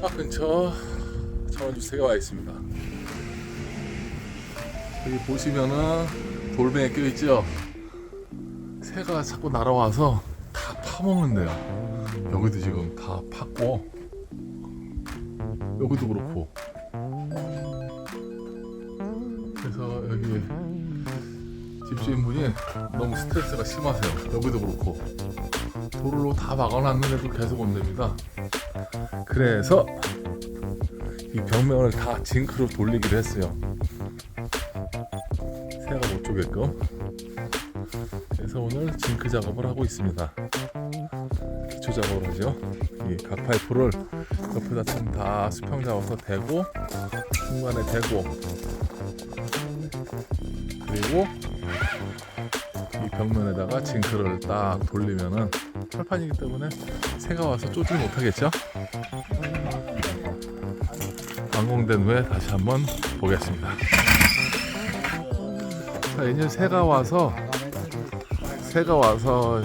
바닷가 근처 새가 와 있습니다. 여기 보시면은 돌멩이 껴 있죠. 새가 자꾸 날아와서 다 파먹는데요. 여기도 지금 다 팠고 여기도 그렇고. 그래서 여기 집주인분이 너무 스트레스가 심하세요. 여기도 그렇고 도로로 다 막아놨는데도 계속 온답니다. 그래서 이 벽면을 다 징크로 돌리기로 했어요. 새가 못 쪼게끔. 그래서 오늘 징크 작업을 하고 있습니다. 기초 작업을 하죠. 이각 파이프를 옆에다 좀 다 수평 잡아서 대고 중간에 대고 그리고 이 벽면에다가 징크를 딱 돌리면은 철판이기 때문에 새가 와서 쫓지 못하겠죠? 완공된 후에 다시 한번 보겠습니다. 자, 이제 새가 와서 새가 와서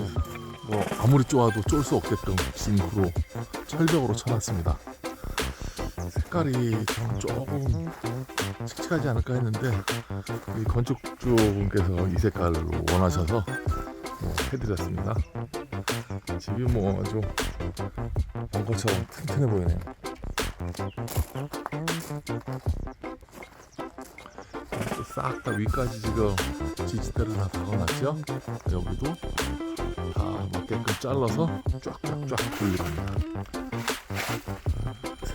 뭐 아무리 쪼아도 쫄 수 없게끔 징크로 철벽으로 쳐놨습니다. 색깔이 좀 조금 칙칙하지 않을까 했는데 이 건축주 분께서 이 색깔로 원하셔서 뭐 해드렸습니다. 집이 뭐 아주 벙커처럼 튼튼해 보이네요. 싹 다 위까지 지금 지지대를 다 박아놨죠? 여기도 다 맞게끔 잘라서 쫙쫙쫙 돌립니다.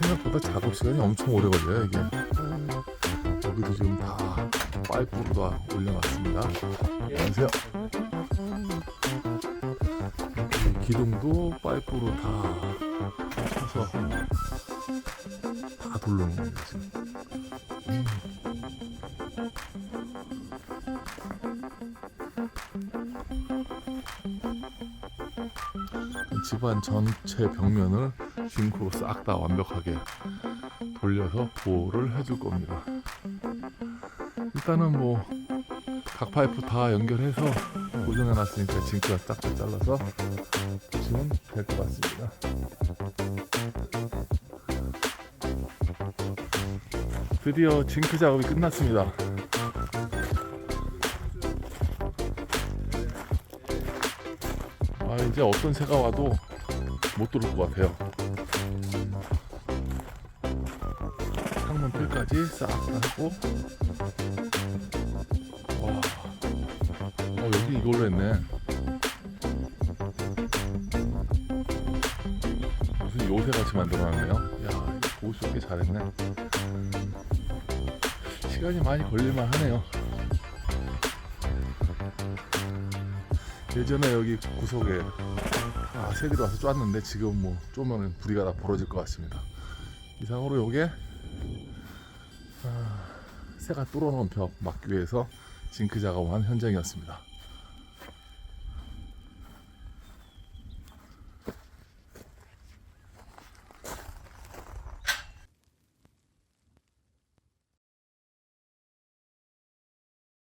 생각보다 작업 시간이 엄청 오래 걸려요 이게. 여기도 지금 다 파이프로 다 올려놨습니다. 안녕하세요. 이 기둥도 파이프로 다 쳐서 다 돌려놓은 거예요 지금. 음. 이 집안 전체 벽면을 싱크로 싹 다 완벽하게 돌려서 보호를 해줄 겁니다. 일단은 뭐 각 파이프 다 연결해서 고정해 놨으니까 징크가 싹다 잘라서 보시면 될 것 같습니다. 드디어 징크 작업이 끝났습니다. 아 이제 어떤 새가 와도 못 들을 것 같아요. 필까지 싹다 하고 와, 어 여기 이걸로 했네. 무슨 요새 같이 만들어놨네요. 야, 보수있게 잘했네. 시간이 많이 걸릴만 하네요. 예전에 여기 구석에 아, 새들이 와서 쪼았는데 지금 뭐 쪼면 부리가 다 벌어질 것 같습니다. 이상으로 요게 아, 새가 뚫어놓은 벽 막기 위해서 징크 작업한 현장이었습니다.